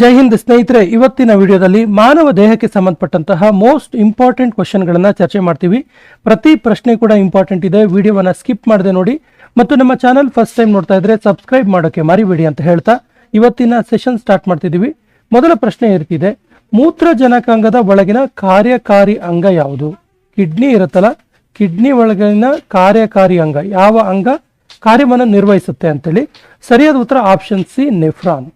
ಜೈ ಹಿಂದ್ ಸ್ನೇಹಿತರೆ, ಇವತ್ತಿನ ವಿಡಿಯೋದಲ್ಲಿ ಮಾನವ ದೇಹಕ್ಕೆ ಸಂಬಂಧಪಟ್ಟಂತಹ ಮೋಸ್ಟ್ ಇಂಪಾರ್ಟೆಂಟ್ ಕ್ವಶನ್ಗಳನ್ನ ಚರ್ಚೆ ಮಾಡ್ತೀವಿ. ಪ್ರತಿ ಪ್ರಶ್ನೆ ಕೂಡ ಇಂಪಾರ್ಟೆಂಟ್ ಇದೆ, ವಿಡಿಯೋವನ್ನ ಸ್ಕಿಪ್ ಮಾಡದೆ ನೋಡಿ. ಮತ್ತು ನಮ್ಮ ಚಾನಲ್ ಫಸ್ಟ್ ಟೈಮ್ ನೋಡ್ತಾ ಇದ್ರೆ ಸಬ್ಸ್ಕ್ರೈಬ್ ಮಾಡೋಕೆ ಮರಿಬೇಡಿ ಅಂತ ಹೇಳ್ತಾ ಇವತ್ತಿನ ಸೆಷನ್ ಸ್ಟಾರ್ಟ್ ಮಾಡ್ತಿದ್ದೀವಿ. ಮೊದಲ ಪ್ರಶ್ನೆ ಇರ್ತಿದೆ ಮೂತ್ರಜನಕಾಂಗದ ಒಳಗಿನ ಕಾರ್ಯಕಾರಿ ಅಂಗ ಯಾವುದು? ಕಿಡ್ನಿ ಇರುತ್ತಲ್ಲ, ಕಿಡ್ನಿ ಒಳಗಿನ ಕಾರ್ಯಕಾರಿ ಅಂಗ, ಯಾವ ಅಂಗ ಕಾರ್ಯವನ್ನು ನಿರ್ವಹಿಸುತ್ತೆ ಅಂತೇಳಿ. ಸರಿಯಾದ ಉತ್ತರ option C, nephron.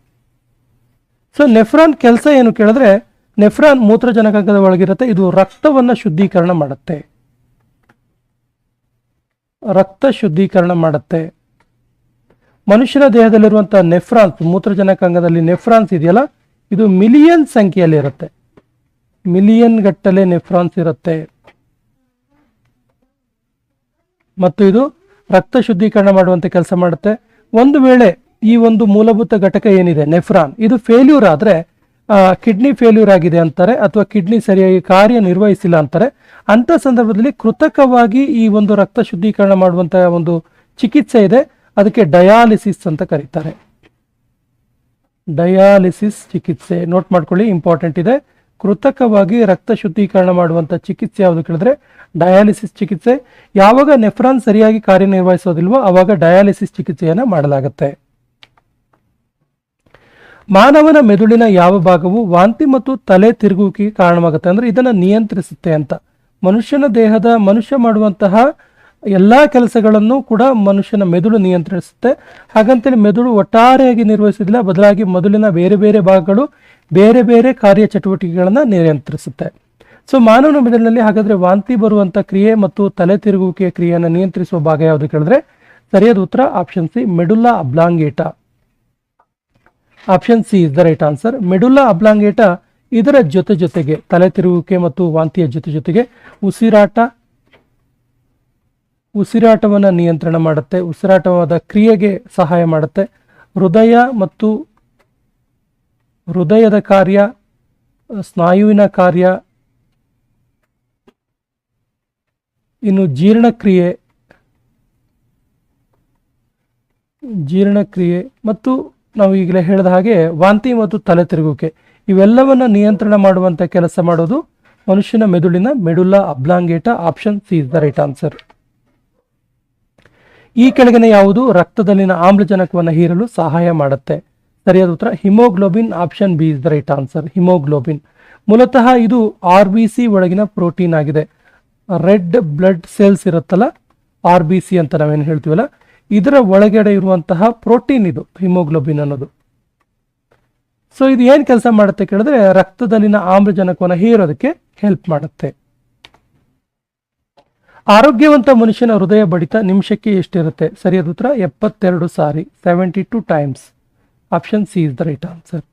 So nephron ಕೆಲಸ ಏನು ಕೇಳಿದ್ರೆ ನೆಫ್ರಾನ್ ಮೂತ್ರಜನಕಾಂಗದ ಒಳಗಿರುತ್ತೆ, ಇದು ರಕ್ತವನ್ನ ಶುದ್ಧೀಕರಣ ಮಾಡುತ್ತೆ. ರಕ್ತ ಶುದ್ಧೀಕರಣ ಮಾಡುತ್ತೆ. ಮನುಷ್ಯನ ದೇಹದಲ್ಲಿರುವಂತಹ ನೆಫ್ರಾನ್ಸ್ ಮೂತ್ರಜನಕಾಂಗದಲ್ಲಿ ನೆಫ್ರಾನ್ಸ್ ಇದೆಯಲ್ಲ, ಇದು ಮಿಲಿಯನ್ ಸಂಖ್ಯೆಯಲ್ಲಿ ಇರುತ್ತೆ. ಮಿಲಿಯನ್ ಗಟ್ಟಲೆ ನೆಫ್ರಾನ್ಸ್ ಇರುತ್ತೆ. ಮತ್ತು ಇದು ರಕ್ತ ಶುದ್ಧೀಕರಣ ಮಾಡುವಂತೆ ಕೆಲಸ ಮಾಡುತ್ತೆ. ಒಂದು ವೇಳೆ ಈ ಒಂದು ಮೂಲಭೂತ ಘಟಕ ಏನಿದೆ? ನೆಫ್ರಾನ್. ಇದು ಫೇಲ್ಯೂರ್ ಆದರೆ ಕಿಡ್ನಿ ಫೇಲ್ಯೂರ್ ಆಗಿದೆ ಅಂತಾರೆ, ಅಥವಾ ಕಿಡ್ನಿ ಸರಿಯಾಗಿ ಕಾರ್ಯನಿರ್ವಹಿಸಿಲ್ಲ ಅಂತಾರೆ. ಅಂಥ ಸಂದರ್ಭದಲ್ಲಿ ಕೃತಕವಾಗಿ ಈ ಒಂದು ರಕ್ತ ಶುದ್ಧೀಕರಣ ಮಾಡುವಂತಹ ಒಂದು ಚಿಕಿತ್ಸೆ ಇದೆ. ಅದಕ್ಕೆ ಡಯಾಲಿಸಿಸ್ ಅಂತ ಕರೀತಾರೆ. ಡಯಾಲಿಸಿಸ್ ಚಿಕಿತ್ಸೆ. ನೋಟ್ ಮಾಡ್ಕೊಳ್ಳಿ ಇಂಪಾರ್ಟೆಂಟ್ ಇದೆ. ಕೃತಕವಾಗಿ ರಕ್ತ ಶುದ್ಧೀಕರಣ ಮಾಡುವಂತ ಚಿಕಿತ್ಸೆ ಯಾವುದು ಕೇಳಿದ್ರೆ ಡಯಾಲಿಸಿಸ್ ಚಿಕಿತ್ಸೆ. ಯಾವಾಗ ನೆಫ್ರಾನ್ ಸರಿಯಾಗಿ ಕಾರ್ಯನಿರ್ವಹಿಸೋದಿಲ್ವೋ, ಅವಾಗ ಡಯಾಲಿಸಿಸ್ ಚಿಕಿತ್ಸೆಯನ್ನು ಮಾಡಲಾಗುತ್ತೆ. ಮಾನವನ ಮೆದುಳಿನ ಯಾವ ಭಾಗವು ವಾಂತಿ ಮತ್ತು ತಲೆ ತಿರುಗುವಿಕೆಗೆ ಕಾರಣವಾಗುತ್ತೆ ಅಂದ್ರೆ ಇದನ್ನು ನಿಯಂತ್ರಿಸುತ್ತೆ ಅಂತ. ಮನುಷ್ಯನ ದೇಹದ ಮನುಷ್ಯ ಮಾಡುವಂತಹ ಎಲ್ಲಾ ಕೆಲಸಗಳನ್ನು ಕೂಡ ಮನುಷ್ಯನ ಮೆದುಳು ನಿಯಂತ್ರಿಸುತ್ತೆ. ಹಾಗಂತೇಳಿ ಮೆದುಳು ಒಟ್ಟಾರೆಯಾಗಿ ನಿರ್ವಹಿಸೋದಿಲ್ಲ ಬದಲಾಗಿ ಮೊದಲಿನ ಬೇರೆ ಬೇರೆ ಭಾಗಗಳು ಬೇರೆ ಬೇರೆ ಕಾರ್ಯ ಚಟುವಟಿಕೆಗಳನ್ನು ನಿಯಂತ್ರಿಸುತ್ತೆ. ಸೊ ಮಾನವನ ಮೆದುಳಿನಲ್ಲಿ ಹಾಗಾದ್ರೆ ವಾಂತಿ ಬರುವಂಥ ಕ್ರಿಯೆ ಮತ್ತು ತಲೆ ತಿರುಗುವಿಕೆಯ ಕ್ರಿಯೆಯನ್ನು ನಿಯಂತ್ರಿಸುವ ಭಾಗ ಯಾವುದು ಕೇಳಿದ್ರೆ, ಸರಿಯಾದ ಉತ್ತರ option C medulla oblongata option C is the right answer. Medulla oblongata ಇದರ ಜೊತೆ ಜೊತೆಗೆ ತಲೆ ತಿರುಗುವಿಕೆ ಮತ್ತು ವಾಂತಿಯ ಜೊತೆ ಜೊತೆಗೆ ಉಸಿರಾಟ, ಉಸಿರಾಟವನ್ನು ನಿಯಂತ್ರಣ ಮಾಡುತ್ತೆ. ಉಸಿರಾಟವಾದ ಕ್ರಿಯೆಗೆ ಸಹಾಯ ಮಾಡುತ್ತೆ. ಹೃದಯ ಮತ್ತು ಹೃದಯದ ಕಾರ್ಯ, ಸ್ನಾಯುವಿನ ಕಾರ್ಯ, ಇನ್ನು ಜೀರ್ಣಕ್ರಿಯೆ ಜೀರ್ಣಕ್ರಿಯೆ ಮತ್ತು ನಾವು ಈಗಲೇ ಹೇಳಿದ ಹಾಗೆ ವಾಂತಿ ಮತ್ತು ತಲೆ ತಿರುಗುವಿಕೆ, ಇವೆಲ್ಲವನ್ನ ನಿಯಂತ್ರಣ ಮಾಡುವಂತ ಕೆಲಸ ಮಾಡೋದು ಮನುಷ್ಯನ ಮೆದುಳಿನ medulla oblongata option C is the right answer. ಈ ಕೆಳಗಿನ ಯಾವುದು? ರಕ್ತದಲ್ಲಿನ ಆಮ್ಲಜನಕವನ್ನು ಹೀರಲು ಸಹಾಯ ಮಾಡುತ್ತೆ. ಸರಿಯಾದ ಉತ್ತರ, haemoglobin option B is the right answer, haemoglobin. ಮೂಲತಃ ಇದು ಆರ್ ಬಿ ಸಿ ಒಳಗಿನ ಪ್ರೋಟೀನ್ ಆಗಿದೆ. ರೆಡ್ ಬ್ಲಡ್ ಸೆಲ್ಸ್ ಇರುತ್ತಲ್ಲ, ಆರ್ ಬಿ ಸಿ ಅಂತ ನಾವೇನು ಹೇಳ್ತೀವಲ್ಲ ಇದರ ಒಳಗಡೆ ಇರುವಂತಹ ಪ್ರೋಟೀನ್ ಇದು, ಹಿಮೋಗ್ಲೋಬಿನ್ ಅನ್ನೋದು. ಸೊ ಇದು ಏನು ಕೆಲಸ ಮಾಡುತ್ತೆ ಕೇಳಿದ್ರೆ, ರಕ್ತದಲ್ಲಿನ ಆಮ್ಲಜನಕವನ್ನು ಹೀರೋದಕ್ಕೆ ಹೆಲ್ಪ್ ಮಾಡುತ್ತೆ. ಆರೋಗ್ಯವಂತ ಮನುಷ್ಯನ ಹೃದಯ ಬಡಿತ ನಿಮಿಷಕ್ಕೆ ಎಷ್ಟಿರುತ್ತೆ? ಸರಿಯಾದ ಉತ್ತರ, ಎಪ್ಪತ್ತೆರಡು ಸಾರಿ seventy two times option C is the right answer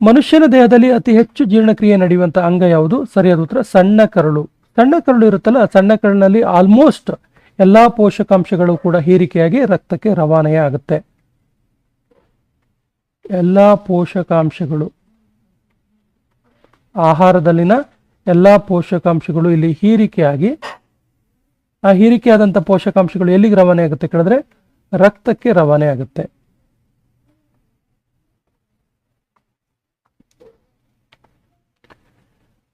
ಮನುಷ್ಯನ ದೇಹದಲ್ಲಿ ಅತಿ ಹೆಚ್ಚು ಜೀರ್ಣಕ್ರಿಯೆ ನಡೆಯುವಂತ ಅಂಗ ಯಾವುದು? ಸರಿಯಾದ ಉತ್ತರ, ಸಣ್ಣ ಕರಳು. ಸಣ್ಣ ಕರಳು ಇರುತ್ತಲ್ಲ ಸಣ್ಣ ಕರಳಿನಲ್ಲಿ ಆಲ್ಮೋಸ್ಟ್ ಎಲ್ಲಾ ಪೋಷಕಾಂಶಗಳು ಕೂಡ ಹೀರಿಕೆಯಾಗಿ ರಕ್ತಕ್ಕೆ ರವಾನೆ ಆಗುತ್ತೆ. ಎಲ್ಲ ಪೋಷಕಾಂಶಗಳು, ಆಹಾರದಲ್ಲಿನ ಎಲ್ಲ ಪೋಷಕಾಂಶಗಳು ಇಲ್ಲಿ ಹೀರಿಕೆಯಾಗಿ, ಆ ಹೀರಿಕೆಯಾದಂಥ ಪೋಷಕಾಂಶಗಳು ಎಲ್ಲಿಗೆ ರವಾನೆ ಆಗುತ್ತೆ ಕೇಳಿದ್ರೆ ರಕ್ತಕ್ಕೆ ರವಾನೆ ಆಗುತ್ತೆ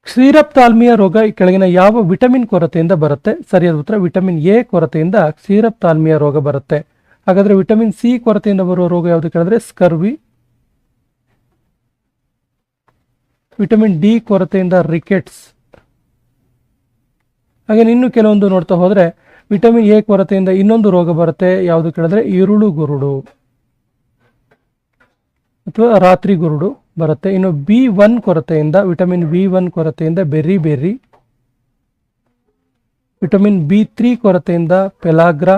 ಕ್ಷೀರಪ್ತಾಲ್ಮಿಯ ರೋಗ ಈ ಕೆಳಗಿನ ಯಾವ ವಿಟಮಿನ್ ಕೊರತೆಯಿಂದ ಬರುತ್ತೆ? ಸರಿಯಾದ ಉತ್ತರ, ವಿಟಮಿನ್ ಎ ಕೊರತೆಯಿಂದ ಕ್ಷೀರಪ್ತಾಲ್ಮಿಯ ರೋಗ ಬರುತ್ತೆ. ಹಾಗಾದ್ರೆ ವಿಟಮಿನ್ ಸಿ ಕೊರತೆಯಿಂದ ಬರುವ ರೋಗ ಯಾವುದು ಕೇಳಿದ್ರೆ ಸ್ಕರ್ವಿ. ವಿಟಮಿನ್ ಡಿ ಕೊರತೆಯಿಂದ ರಿಕೆಟ್ಸ್. ಹಾಗೆ ಇನ್ನು ಕೆಲವೊಂದು ನೋಡ್ತಾ ಹೋದ್ರೆ ವಿಟಮಿನ್ ಎ ಕೊರತೆಯಿಂದ ಇನ್ನೊಂದು ರೋಗ ಬರುತ್ತೆ ಯಾವುದು ಕೇಳಿದ್ರೆ ಈರುಳು ಗುರುಡು. ಅಥವಾ ರಾತ್ರಿ ಗುರುಡು. ಬರುತ್ತೆ. ಇನ್ನು ಬಿ ಒನ್ ಕೊರತೆಯಿಂದ ವಿಟಮಿನ್ ಬಿ ಒನ್ ಕೊರತೆಯಿಂದ beriberi vitamin B three ಕೊರತೆಯಿಂದ ಪೆಲಾಗ್ರಾ.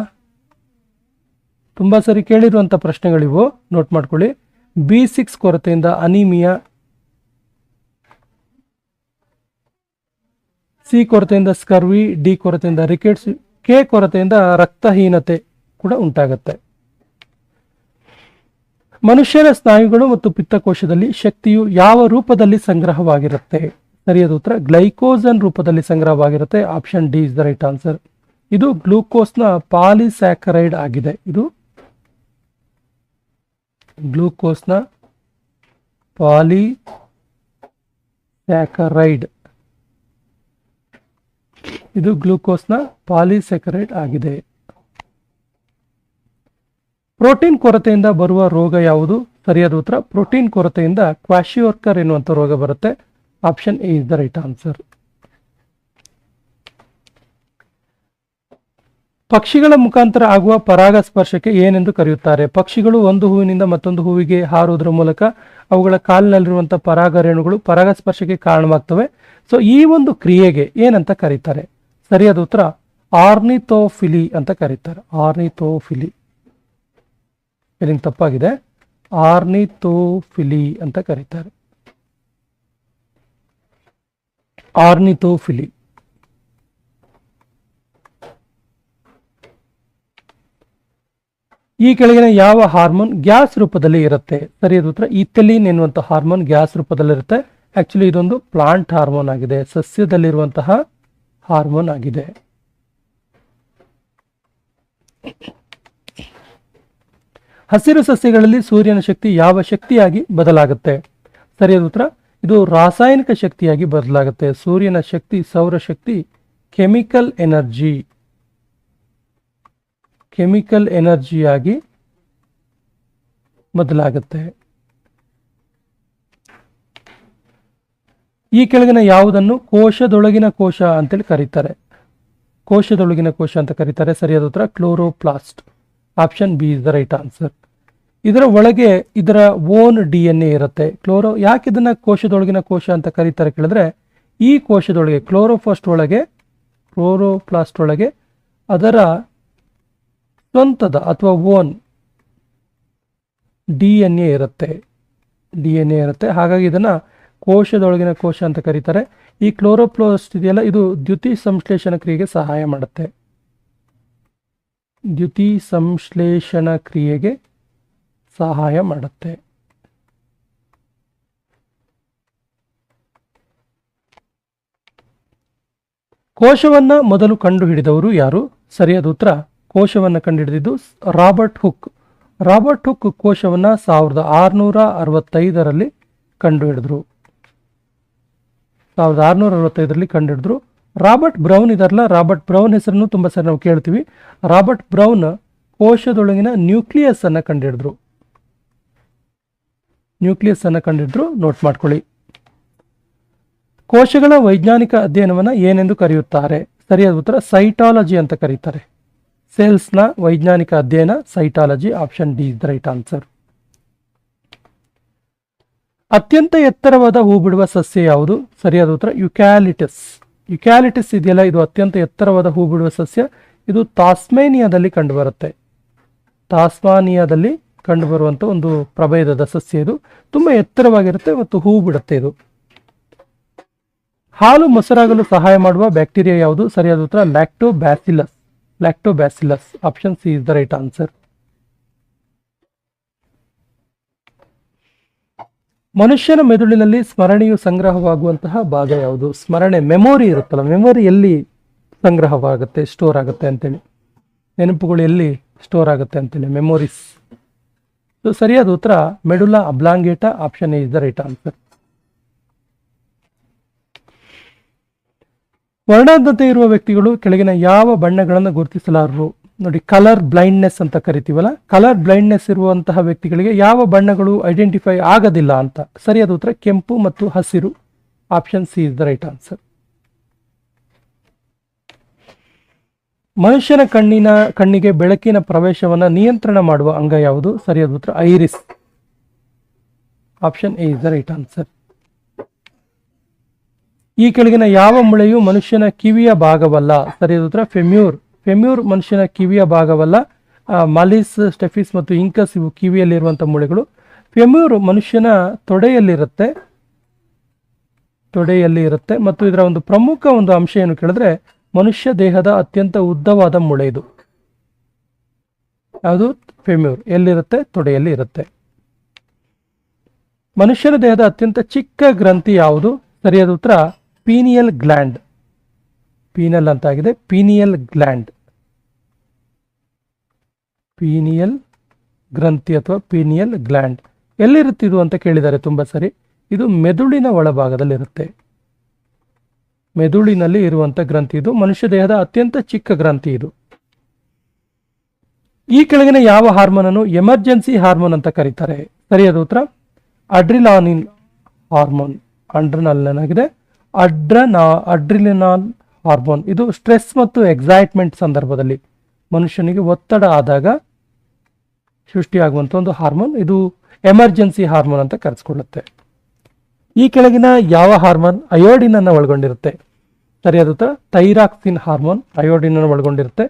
ತುಂಬ ಸರಿ ಕೇಳಿರುವಂಥ ಪ್ರಶ್ನೆಗಳಿವು. ನೋಟ್ ಮಾಡ್ಕೊಳ್ಳಿ. ಬಿ ಸಿಕ್ಸ್ ಕೊರತೆಯಿಂದ ಅನಿಮಿಯಾ ಸಿ ಕೊರತೆಯಿಂದ ಸ್ಕರ್ವಿ ಡಿ ಕೊರತೆಯಿಂದ ರಿಕೆಟ್ಸ್ ಕೆ ಕೊರತೆಯಿಂದ ರಕ್ತಹೀನತೆ ಕೂಡ ಉಂಟಾಗುತ್ತೆ. ಮನುಷ್ಯನ ಸ್ನಾಯುಗಳು ಮತ್ತು ಪಿತ್ತಕೋಶದಲ್ಲಿ ಶಕ್ತಿಯು ಯಾವ ರೂಪದಲ್ಲಿ ಸಂಗ್ರಹವಾಗಿರುತ್ತೆ? ಸರಿಯಾದ ಉತ್ತರ, ಗ್ಲೈಕೋಸನ್ ರೂಪದಲ್ಲಿ ಸಂಗ್ರಹವಾಗಿರುತ್ತೆ. Option D is the right answer. ಇದು ಗ್ಲೂಕೋಸ್ನ ಪಾಲಿಸ್ಯಾಕರೈಡ್ ಆಗಿದೆ. ಇದು ಗ್ಲೂಕೋಸ್ನ ಪಾಲಿ ಸ್ಯಾಕರೈಡ್ ಇದು ಗ್ಲೂಕೋಸ್ನ ಪಾಲಿಸ್ಯಾಕರೈಡ್ ಆಗಿದೆ. ಪ್ರೋಟೀನ್ ಕೊರತೆಯಿಂದ ಬರುವ ರೋಗ ಯಾವುದು? ಸರಿಯಾದ ಉತ್ತರ, ಪ್ರೋಟೀನ್ ಕೊರತೆಯಿಂದ ಕ್ವಾಶಿಯೋರ್ಕರ್ ಎನ್ನುವಂಥ ರೋಗ ಬರುತ್ತೆ. Option A is the right answer. ಪಕ್ಷಿಗಳ ಮುಖಾಂತರ ಆಗುವ ಪರಾಗಸ್ಪರ್ಶಕ್ಕೆ ಏನೆಂದು ಕರೆಯುತ್ತಾರೆ? ಪಕ್ಷಿಗಳು ಒಂದು ಹೂವಿನಿಂದ ಮತ್ತೊಂದು ಹೂವಿಗೆ ಹಾರುವುದರ ಮೂಲಕ ಅವುಗಳ ಕಾಲಿನಲ್ಲಿರುವಂತಹ ಪರಾಗ ರೇಣುಗಳು ಪರಾಗಸ್ಪರ್ಶಕ್ಕೆ ಕಾರಣವಾಗ್ತವೆ. ಸೊ ಈ ಒಂದು ಕ್ರಿಯೆಗೆ ಏನಂತ ಕರೀತಾರೆ? ಸರಿಯಾದ ಉತ್ತರ, ಆರ್ನಿಥೋಫಿಲಿ ಅಂತ ಕರೀತಾರೆ. ಆರ್ನಿಥೋಫಿಲಿ. ಸ್ಪೆಲ್ಲಿಂಗ್ ತಪ್ಪಾಗಿದೆ. ಆರ್ನಿಥೋಫಿಲಿ ಅಂತ ಕರೀತಾರೆ. ಆರ್ನಿಥೋಫಿಲಿ ಈ ಕೆಳಗಿನ ಯಾವ ಹಾರ್ಮೋನ್ ಗ್ಯಾಸ್ ರೂಪದಲ್ಲಿ ಇರುತ್ತೆ? ಸರಿಯಾದ ಉತ್ತರ ಇಥಲಿನ್ ಎನ್ನುವಂತಹ ಹಾರ್ಮೋನ್ ಗ್ಯಾಸ್ ರೂಪದಲ್ಲಿ ಇರುತ್ತೆ. ಆಕ್ಚುಲಿ ಇದೊಂದು ಪ್ಲಾಂಟ್ ಹಾರ್ಮೋನ್ ಆಗಿದೆ. ಸಸ್ಯದಲ್ಲಿರುವಂತಹ ಹಾರ್ಮೋನ್ ಆಗಿದೆ. ಹಸಿರು ಸಸ್ಯಗಳಲ್ಲಿ ಸೂರ್ಯನ ಶಕ್ತಿ ಯಾವ ಶಕ್ತಿಯಾಗಿ ಬದಲಾಗುತ್ತೆ? ಸರಿಯಾದ ಉತ್ತರ, ಇದು ರಾಸಾಯನಿಕ ಶಕ್ತಿಯಾಗಿ ಬದಲಾಗುತ್ತೆ. ಸೂರ್ಯನ ಶಕ್ತಿ ಸೌರಶಕ್ತಿ ಕೆಮಿಕಲ್ ಎನರ್ಜಿ. ಕೆಮಿಕಲ್ ಎನರ್ಜಿಯಾಗಿ ಬದಲಾಗುತ್ತೆ. ಈ ಕೆಳಗಿನ ಯಾವುದನ್ನು ಕೋಶದೊಳಗಿನ ಕೋಶ ಅಂತೇಳಿ ಕರೀತಾರೆ. ಕೋಶದೊಳಗಿನ ಕೋಶ ಅಂತ ಕರೀತಾರೆ. ಸರಿಯಾದ ಉತ್ತರ, chloroplast. Option B is the right answer ಇದರ ಒಳಗೆ ಇದರ ಓನ್ ಡಿ ಎನ್ ಎ ಇರುತ್ತೆ. ಕ್ಲೋರೋ ಯಾಕೆ ಇದನ್ನ ಕೋಶದೊಳಗಿನ ಕೋಶ ಅಂತ ಕರೀತಾರೆ ಕೇಳಿದ್ರೆ, ಈ ಕೋಶದೊಳಗೆ ಕ್ಲೋರೋಫಾಸ್ಟ್ ಒಳಗೆ ಕ್ಲೋರೋಪ್ಲಾಸ್ಟ್ ಒಳಗೆ ಅದರ ಸ್ವಂತದ ಅಥವಾ ಓನ್ ಡಿ ಎನ್ ಎ ಇರುತ್ತೆ. ಡಿ ಎನ್ ಎ ಇರುತ್ತೆ. ಹಾಗಾಗಿ ಇದನ್ನು ಕೋಶದೊಳಗಿನ ಕೋಶ ಅಂತ ಕರೀತಾರೆ. ಈ ಕ್ಲೋರೋಪ್ಲಾಸ್ಟ್ ಇದೆಯಲ್ಲ, ಇದು ದ್ಯುತಿ ಸಂಶ್ಲೇಷಣ ಕ್ರಿಯೆಗೆ ಸಹಾಯ ಮಾಡುತ್ತೆ. ದ್ಯುತಿ ಸಂಶ್ಲೇಷಣ ಕ್ರಿಯೆಗೆ ಸಹಾಯ ಮಾಡುತ್ತೆ. ಕೋಶವನ್ನ ಮೊದಲು ಕಂಡುಹಿಡಿದವರು ಯಾರು? ಸರಿಯಾದ ಉತ್ತರ, ಕೋಶವನ್ನು ಕಂಡುಹಿಡಿದಿದ್ದು ರಾಬರ್ಟ್ ಹುಕ್. ರಾಬರ್ಟ್ ಹುಕ್ ಕೋಶವನ್ನ ಸಾವಿರದ ಆರುನೂರ ಅರವತ್ತೈದರಲ್ಲಿ ಕಂಡುಹಿಡಿದ್ರು. ಸಾವಿರದ ಆರುನೂರ ಅರವತ್ತೈದರಲ್ಲಿ ಕಂಡುಹಿಡಿದ್ರು. ರಾಬರ್ಟ್ ಬ್ರೌನ್ ಇದಾರಲ್ಲ ರಾಬರ್ಟ್ ಬ್ರೌನ್ ಹೆಸರನ್ನು ತುಂಬ ಸರಿ ನಾವು ಕೇಳ್ತೀವಿ. ರಾಬರ್ಟ್ ಬ್ರೌನ್ ಕೋಶದೊಳಗಿನ ನ್ಯೂಕ್ಲಿಯಸ್ ಅನ್ನು ಕಂಡಿಡಿದ್ರು. ನ್ಯೂಕ್ಲಿಯಸ್ ಅನ್ನು ಕಂಡಿಡಿದ್ರು. ನೋಟ್ ಮಾಡ್ಕೊಳ್ಳಿ. ಕೋಶಗಳ ವೈಜ್ಞಾನಿಕ ಅಧ್ಯಯನವನ್ನು ಏನೆಂದು ಕರೆಯುತ್ತಾರೆ? ಸರಿಯಾದ ಉತ್ತರ, ಸೈಟಾಲಜಿ ಅಂತ ಕರೀತಾರೆ. ಸೆಲ್ಸ್ನ ವೈಜ್ಞಾನಿಕ ಅಧ್ಯಯನ, cytology, option D is the right answer. ಅತ್ಯಂತ ಎತ್ತರವಾದ ಹೂ ಬಿಡುವ ಸಸ್ಯ ಯಾವುದು? ಸರಿಯಾದ ಉತ್ತರ, ಯುಕ್ಯಾಲಿಟಿಸ್. ಯುಕ್ಯಾಲಿಟಿಸ್ ಇದೆಯಲ್ಲ, ಇದು ಅತ್ಯಂತ ಎತ್ತರವಾದ ಹೂ ಬಿಡುವ ಸಸ್ಯ. ಇದು ತಾಸ್ಮೇನಿಯಾದಲ್ಲಿ ಕಂಡುಬರುತ್ತೆ. ತಾಸ್ಮಾನಿಯಾದಲ್ಲಿ ಕಂಡುಬರುವಂಥ ಒಂದು ಪ್ರಭೇದದ ಸಸ್ಯ ಇದು. ತುಂಬ ಎತ್ತರವಾಗಿರುತ್ತೆ ಮತ್ತು ಹೂ ಬಿಡುತ್ತೆ ಇದು. ಹಾಲು ಮೊಸರಾಗಲು ಸಹಾಯ ಮಾಡುವ ಬ್ಯಾಕ್ಟೀರಿಯಾ ಯಾವುದು? ಸರಿಯಾದ ಉತ್ತರ, lactobacillus. Lactobacillus. Option C is the right answer. ಮನುಷ್ಯನ ಮೆದುಳಿನಲ್ಲಿ ಸ್ಮರಣೆಯು ಸಂಗ್ರಹವಾಗುವಂತಹ ಭಾಗ ಯಾವುದು? ಸ್ಮರಣೆ ಮೆಮೊರಿ ಇರುತ್ತಲ್ಲ ಮೆಮೊರಿ ಎಲ್ಲಿ ಸಂಗ್ರಹವಾಗುತ್ತೆ ಸ್ಟೋರ್ ಆಗುತ್ತೆ ಅಂತೇಳಿ. ನೆನಪುಗಳು ಎಲ್ಲಿ ಸ್ಟೋರ್ ಆಗುತ್ತೆ ಅಂತೇಳಿ ಮೆಮೊರೀಸ್ ಸೊ ಸರಿಯಾದ ಉತ್ತರ medulla oblongata option is the right answer ವರ್ಣಾದ್ಧತೆ ಇರುವ ವ್ಯಕ್ತಿಗಳು ಕೆಳಗಿನ ಯಾವ ಬಣ್ಣಗಳನ್ನು ಗುರುತಿಸಲಾರರು? ನೋಡಿ ಕಲರ್ ಬ್ಲೈಂಡ್ನೆಸ್ ಅಂತ ಕರಿತೀವಲ್ಲ ಕಲರ್ ಬ್ಲೈಂಡ್ನೆಸ್ ಇರುವಂತಹ ವ್ಯಕ್ತಿಗಳಿಗೆ ಯಾವ ಬಣ್ಣಗಳು ಐಡೆಂಟಿಫೈ ಆಗೋದಿಲ್ಲ ಅಂತ, ಸರಿಯಾದ ಉತ್ತರ ಕೆಂಪು ಮತ್ತು ಹಸಿರು option C is the right answer ಮನುಷ್ಯನ ಕಣ್ಣಿನ, ಕಣ್ಣಿಗೆ ಬೆಳಕಿನ ಪ್ರವೇಶವನ್ನು ನಿಯಂತ್ರಣ ಮಾಡುವ ಅಂಗ ಯಾವುದು? ಸರಿಯಾದ ಉತ್ತರ iris. Option A is the right answer ಈ ಕೆಳಗಿನ ಯಾವ ಮುಳೆಯು ಮನುಷ್ಯನ ಕಿವಿಯ ಭಾಗವಲ್ಲ? ಸರಿಯಾದ ಉತ್ತರ ಫೆಮ್ಯೂರ್ ಫೆಮ್ಯೂರ್ ಮನುಷ್ಯನ ಕಿವಿಯ ಭಾಗವಲ್ಲ ಮಲಿಸ್, ಸ್ಟೆಫಿಸ್ ಮತ್ತು ಇಂಕಸ್ ಇವು ಕಿವಿಯಲ್ಲಿರುವಂಥ ಮೂಳೆಗಳು. ಫೆಮ್ಯೂರ್ ಮನುಷ್ಯನ ತೊಡೆಯಲ್ಲಿರುತ್ತೆ ತೊಡೆಯಲ್ಲಿ ಇರುತ್ತೆ ಮತ್ತು ಇದರ ಒಂದು ಪ್ರಮುಖ ಒಂದು ಅಂಶ ಏನು ಕೇಳಿದ್ರೆ ಮನುಷ್ಯ ದೇಹದ ಅತ್ಯಂತ ಉದ್ದವಾದ ಮೂಳೆ ಇದು. ಅದು ಫೆಮ್ಯೂರ್ ಎಲ್ಲಿರುತ್ತೆ? ತೊಡೆಯಲ್ಲಿ ಇರುತ್ತೆ. ಮನುಷ್ಯನ ದೇಹದ ಅತ್ಯಂತ ಚಿಕ್ಕ ಗ್ರಂಥಿ ಯಾವುದು? ಸರಿಯಾದ ಉತ್ತರ, ಪೀನಿಯಲ್ ಗ್ಲ್ಯಾಂಡ್. ಪೀನಲ್ ಅಂತ ಆಗಿದೆ ಪೀನಿಯಲ್ ಗ್ಲ್ಯಾಂಡ್. ಪೀನಿಯಲ್ ಗ್ರಂಥಿ ಅಥವಾ ಪೀನಿಯಲ್ ಗ್ಲ್ಯಾಂಡ್. ಎಲ್ಲಿರುತ್ತೆ ಇದು ಅಂತ ಕೇಳಿದ್ದಾರೆ ತುಂಬ ಸರಿ. ಇದು ಮೆದುಳಿನ ಒಳಭಾಗದಲ್ಲಿರುತ್ತೆ. ಮೆದುಳಿನಲ್ಲಿ ಇರುವಂಥ ಗ್ರಂಥಿ ಇದು. ಮನುಷ್ಯ ದೇಹದ ಅತ್ಯಂತ ಚಿಕ್ಕ ಗ್ರಂಥಿ ಇದು. ಈ ಕೆಳಗಿನ ಯಾವ ಹಾರ್ಮೋನ್ ಅನ್ನು ಎಮರ್ಜೆನ್ಸಿ ಹಾರ್ಮೋನ್ ಅಂತ ಕರೀತಾರೆ? ಸರಿಯಾದ ಉತ್ತರ? Adrenaline hormone. ಅಂಡ್ರನಲ್ ಏನಾಗಿದೆ ಅಡ್ರನಾ, ಅಡ್ರಿಲಿನಾಲ್ ಹಾರ್ಮೋನ್. ಇದು ಸ್ಟ್ರೆಸ್ ಮತ್ತು ಎಕ್ಸೈಟ್ಮೆಂಟ್ ಸಂದರ್ಭದಲ್ಲಿ ಮನುಷ್ಯನಿಗೆ ಒತ್ತಡ ಆದಾಗ ಸೃಷ್ಟಿಯಾಗುವಂಥ ಒಂದು ಹಾರ್ಮೋನ್. ಇದು ಎಮರ್ಜೆನ್ಸಿ ಹಾರ್ಮೋನ್ ಅಂತ ಕರೆಸ್ಕೊಳ್ಳುತ್ತೆ. ಈ ಕೆಳಗಿನ ಯಾವ ಹಾರ್ಮೋನ್? ಅಯೋಡಿನ್ ಅನ್ನು ಒಳಗೊಂಡಿರುತ್ತೆ. ಸರಿಯಾದ ಉತ್ತರ ಥೈರಾಕ್ಸಿನ್ ಹಾರ್ಮೋನ್ ಅಯೋಡಿನ್ ಅನ್ನು ಒಳಗೊಂಡಿರುತ್ತೆ.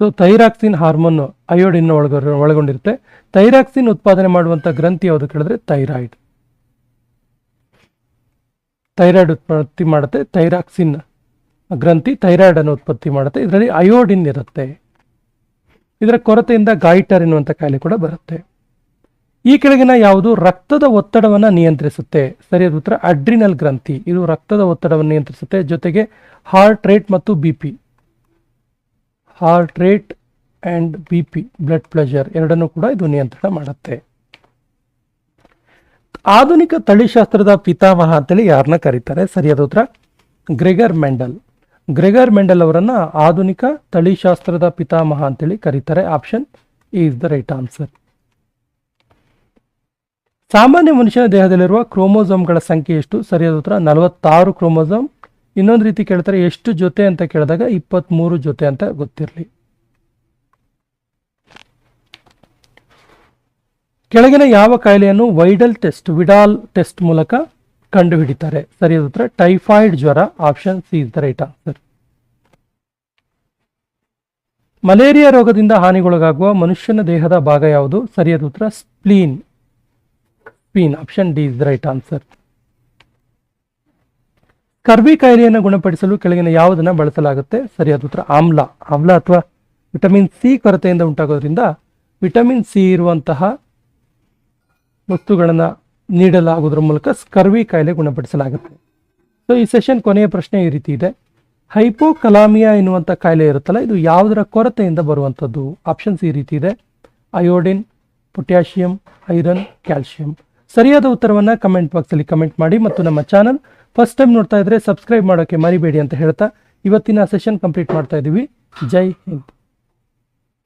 ಸೊ ಥೈರಾಕ್ಸಿನ್ ಹಾರ್ಮೋನ್ ಅಯೋಡಿನ್ ಒಳಗ ಒಳಗೊಂಡಿರುತ್ತೆ. ಥೈರಾಕ್ಸಿನ್ ಉತ್ಪಾದನೆ ಮಾಡುವಂಥ ಗ್ರಂಥಿ ಯಾವುದು ಕೇಳಿದ್ರೆ? ಥೈರಾಯ್ಡ್. ಥೈರಾಯ್ಡ್ ಉತ್ಪತ್ತಿ ಮಾಡುತ್ತೆ, ಥೈರಾಕ್ಸಿನ್ ಗ್ರಂಥಿ ಥೈರಾಯ್ಡ್ ಅನ್ನು ಉತ್ಪತ್ತಿ ಮಾಡುತ್ತೆ. ಇದರಲ್ಲಿ ಅಯೋಡಿನ್ ಇರುತ್ತೆ. ಇದರ ಕೊರತೆಯಿಂದ ಗಾಯಿಟರ್ ಎನ್ನುವಂಥ ಕಾಯಿಲೆ ಕೂಡ ಬರುತ್ತೆ. ಈ ಕೆಳಗಿನ ಯಾವುದು? ರಕ್ತದ ಒತ್ತಡವನ್ನು ನಿಯಂತ್ರಿಸುತ್ತೆ. ಸರಿಯಾದ ಉತ್ತರ ಅಡ್ರಿನಲ್ ಗ್ರಂಥಿ. ಇದು ರಕ್ತದ ಒತ್ತಡವನ್ನು ನಿಯಂತ್ರಿಸುತ್ತೆ. ಜೊತೆಗೆ ಹಾರ್ಟ್ ರೇಟ್ ಮತ್ತು B P. Heart rate and B P, blood pressure ಎರಡನ್ನೂ ಕೂಡ ಇದು ನಿಯಂತ್ರಣ ಮಾಡುತ್ತೆ. ಆಧುನಿಕ ತಳಿಶಾಸ್ತ್ರದ ಪಿತಾಮಹ ಅಂತೇಳಿ ಯಾರನ್ನ ಕರೀತಾರೆ? ಸರಿಯಾದ ಉತ್ತರ? Gregor Mendel. ಗ್ರೆಗರ್ ಮೆಂಡಲ್ ಅವರನ್ನ ಆಧುನಿಕ ತಳಿಶಾಸ್ತ್ರದ ಪಿತಾಮಹ ಅಂತೇಳಿ ಕರೀತಾರೆ. Option is the right answer. ಸಾಮಾನ್ಯ ಮನುಷ್ಯನ ದೇಹದಲ್ಲಿರುವ ಕ್ರೋಮೋಸೋಮ್ಗಳ ಸಂಖ್ಯೆ ಎಷ್ಟು? ಸರಿಯಾದ ಉತ್ತರ, ನಲವತ್ತಾರು ಕ್ರೋಮೋಸೋಮ್. ಇನ್ನೊಂದು ರೀತಿ ಕೇಳ್ತಾರೆ, ಎಷ್ಟು ಜೊತೆ ಅಂತ ಕೇಳಿದಾಗ ಇಪ್ಪತ್ತ್ಮೂರು ಜೊತೆ ಅಂತ ಗೊತ್ತಿರಲಿ. ಕೆಳಗಿನ ಯಾವ ಕಾಯಿಲೆಯನ್ನು ವೈಡಲ್ ಟೆಸ್ಟ್, ವಿಡಾಲ್ ಟೆಸ್ಟ್ ಮೂಲಕ ಕಂಡುಹಿಡಿತಾರೆ? ಸರಿಯಾದ ಉತ್ತರ, ಟೈಫಾಯ್ಡ್ ಜ್ವರ, option C is the right answer malaria ರೋಗದಿಂದ ಹಾನಿಗೊಳಗಾಗುವ ಮನುಷ್ಯನ ದೇಹದ ಭಾಗ ಯಾವುದು? ಸರಿಯಾದ ಉತ್ತರ, spleen. Spleen option D is the right answer scurvy ಕಾಯಿಲೆಯನ್ನು ಗುಣಪಡಿಸಲು ಕೆಳಗಿನ ಯಾವುದನ್ನು ಬಳಸಲಾಗುತ್ತೆ? ಸರಿಯಾದ ಉತ್ತರ, ಆಮ್ಲ. ಆಮ್ಲ ಅಥವಾ ವಿಟಮಿನ್ ಸಿ ಕೊರತೆಯಿಂದ ಉಂಟಾಗೋದ್ರಿಂದ ವಿಟಮಿನ್ ಸಿ ಇರುವಂತಹ ವಸ್ತುಗಳನ್ನು ನೀಡಲಾಗುವುದರ ಮೂಲಕ ಸ್ಕರ್ವಿ ಕಾಯಿಲೆ ಗುಣಪಡಿಸಲಾಗುತ್ತೆ. ಸೊ ಈ ಸೆಷನ್ ಕೊನೆಯ ಪ್ರಶ್ನೆ ಈ ರೀತಿ ಇದೆ. ಹೈಪೋಕಲಾಮಿಯಾ ಎನ್ನುವಂಥ ಕಾಯಿಲೆ ಇರುತ್ತಲ್ಲ, ಇದು ಯಾವುದರ ಕೊರತೆಯಿಂದ ಬರುವಂಥದ್ದು ಆಪ್ಷನ್ಸ್ ಈ ರೀತಿ ಇದೆ. ಅಯೋಡಿನ್ ಪೊಟ್ಯಾಷಿಯಂ ಐರನ್ ಕ್ಯಾಲ್ಶಿಯಂ ಸರಿಯಾದ ಉತ್ತರವನ್ನು ಕಮೆಂಟ್ ಬಾಕ್ಸಲ್ಲಿ ಕಮೆಂಟ್ ಮಾಡಿ ಮತ್ತು ನಮ್ಮ ಚಾನಲ್ ಫಸ್ಟ್ ಟೈಮ್ ನೋಡ್ತಾ ಇದ್ರೆ ಸಬ್ಸ್ಕ್ರೈಬ್ ಮಾಡೋಕ್ಕೆ ಮರಿಬೇಡಿ ಅಂತ ಹೇಳ್ತಾ ಇವತ್ತಿನ ಸೆಷನ್ ಕಂಪ್ಲೀಟ್ ಮಾಡ್ತಾ ಇದ್ದೀವಿ ಜೈ ಹಿಂದ್.